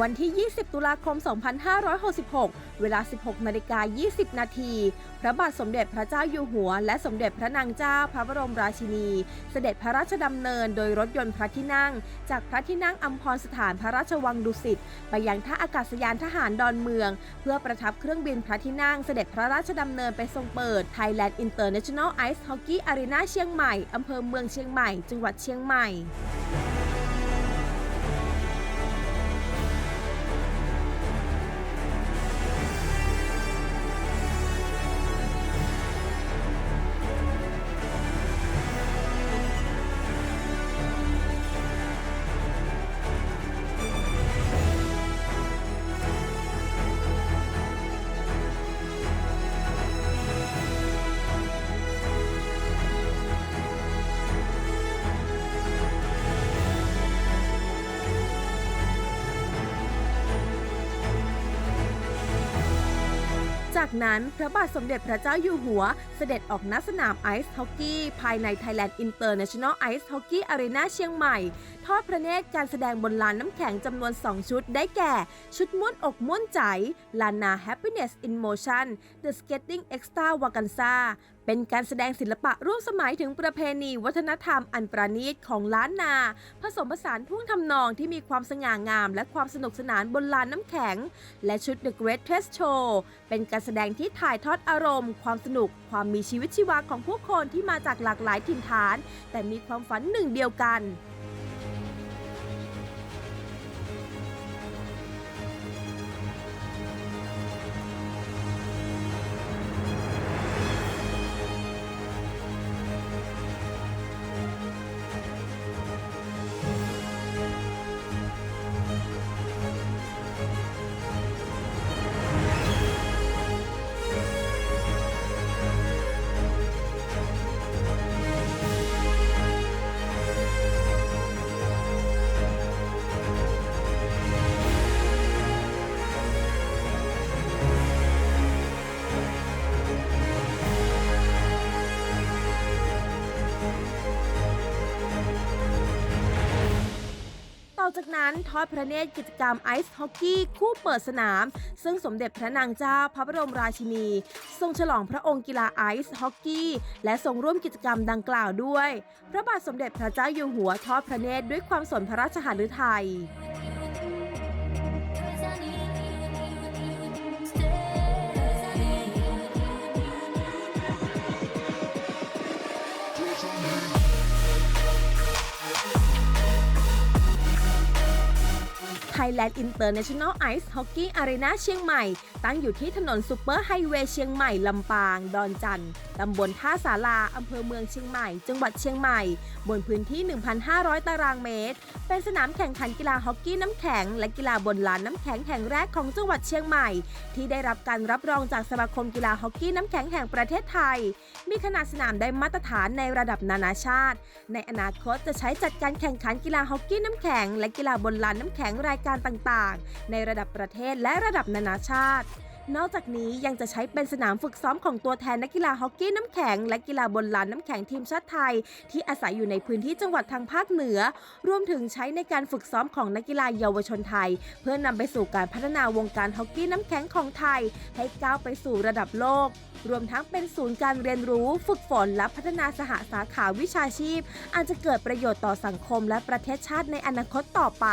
วันที่ 20 ตุลาคม 2566 เวลา 16 นาฬิกา 20 นาที พระบาทสมเด็จพระเจ้าอยู่หัว และสมเด็จพระนางเจ้าพระบรมราชินี เสด็จพระราชดำเนินโดยรถยนต์พระที่นั่ง จากพระที่นั่งอัมพรสถานพระราชวังดุสิต ไปยังท่าอากาศยานทหารดอนเมือง เพื่อประทับเครื่องบินพระที่นั่ง เสด็จพระราชดำเนินไปทรงเปิด Thailand International Ice Hockey Arena เชียงใหม่ อำเภอเมืองเชียงใหม่ จังหวัดเชียงใหม่ จากนั้นพระบาทสมเด็จพระเจ้าอยู่หัว เสด็จออกณสนามไอซ์ฮอกกี้ ภายใน Thailand International Ice Hockey Arena เชียงใหม่ ทอดพระเนตรการแสดงบนลานน้ำแข็งจำนวน 2 ชุดได้แก่ ชุดม้วนอกม้วนใจ ลานา Happiness in Motion The Skating Extra Waganza เป็นการแสดงศิลปะร่วมสมัยถึงประเพณีวัฒนธรรมอันประณีตของล้านนา ผสมผสานท่วงทำนองที่มีความสง่างาม และความสนุกสนานบนลานน้ำแข็ง และชุด The Great Test Show เป็นการแสดงที่ถ่ายทอดอารมณ์ ความสนุก ความมีชีวิตชีวาของผู้คนที่มาจากหลากหลายถิ่นฐาน แต่มีความฝันหนึ่งเดียวกัน อกจากนั้นทอดพระเนตรกิจกรรมไอซ์ฮอกกี้คู่เปิดสนาม ซึ่งสมเด็จพระนางเจ้าพระบรมราชินี ทรงฉลองพระองค์กีฬาไอซ์ฮอกกี้และทรงร่วมกิจกรรมดังกล่าวด้วย พระบาทสมเด็จพระเจ้าอยู่หัวทอดพระเนตรด้วยความสนพระราชหฤทัย Thailand International Ice Hockey Arena เชียงใหม่ ตั้งอยู่ที่ถนนซูเปอร์ไฮเวย์เชียงใหม่ ลำปาง ดอนจันต์ตำบลท่าสาราอำเภอเมืองเชียงใหม่ จังหวัดเชียงใหม่ บนพื้นที่ 1,500 ตารางเมตร เป็นสนามแข่งขันกีฬาฮอกกี้น้ำแข็ง และกีฬาบนลานน้ำแข็งแห่งแรกของจังหวัดเชียงใหม่ ที่ได้รับการรับรองจากสมาคมกีฬาฮอกกี้น้ำแข็งแห่งประเทศไทย มีขนาดสนามได้มาตรฐานในระดับนานาชาติ ในอนาคตจะใช้จัดการแข่งขันกีฬาฮอกกี้น้ำแข็ง และกีฬาบนลานน้ำแข็งรายการต่างๆ ในระดับประเทศและระดับนานาชาติ นอกจากนี้ยังจะใช้เป็นสนามฝึกซ้อมของตัวแทนนักกีฬาฮอกกี้น้ำแข็ง และกีฬาบนลานน้ำแข็งทีมชาติไทย ที่อาศัยอยู่ในพื้นที่จังหวัดทางภาคเหนือ รวมถึงใช้ในการฝึกซ้อมของนักกีฬาเยาวชนไทย เพื่อนำไปสู่การพัฒนาวงการฮอกกี้น้ำแข็งของไทย ให้ก้าวไปสู่ระดับโลกรวมทั้งเป็นศูนย์การเรียนรู้ ฝึกฝนและพัฒนาสหสาขาวิชาชีพ อาจจะเกิดประโยชน์ต่อสังคมและประเทศชาติในอนาคตต่อไป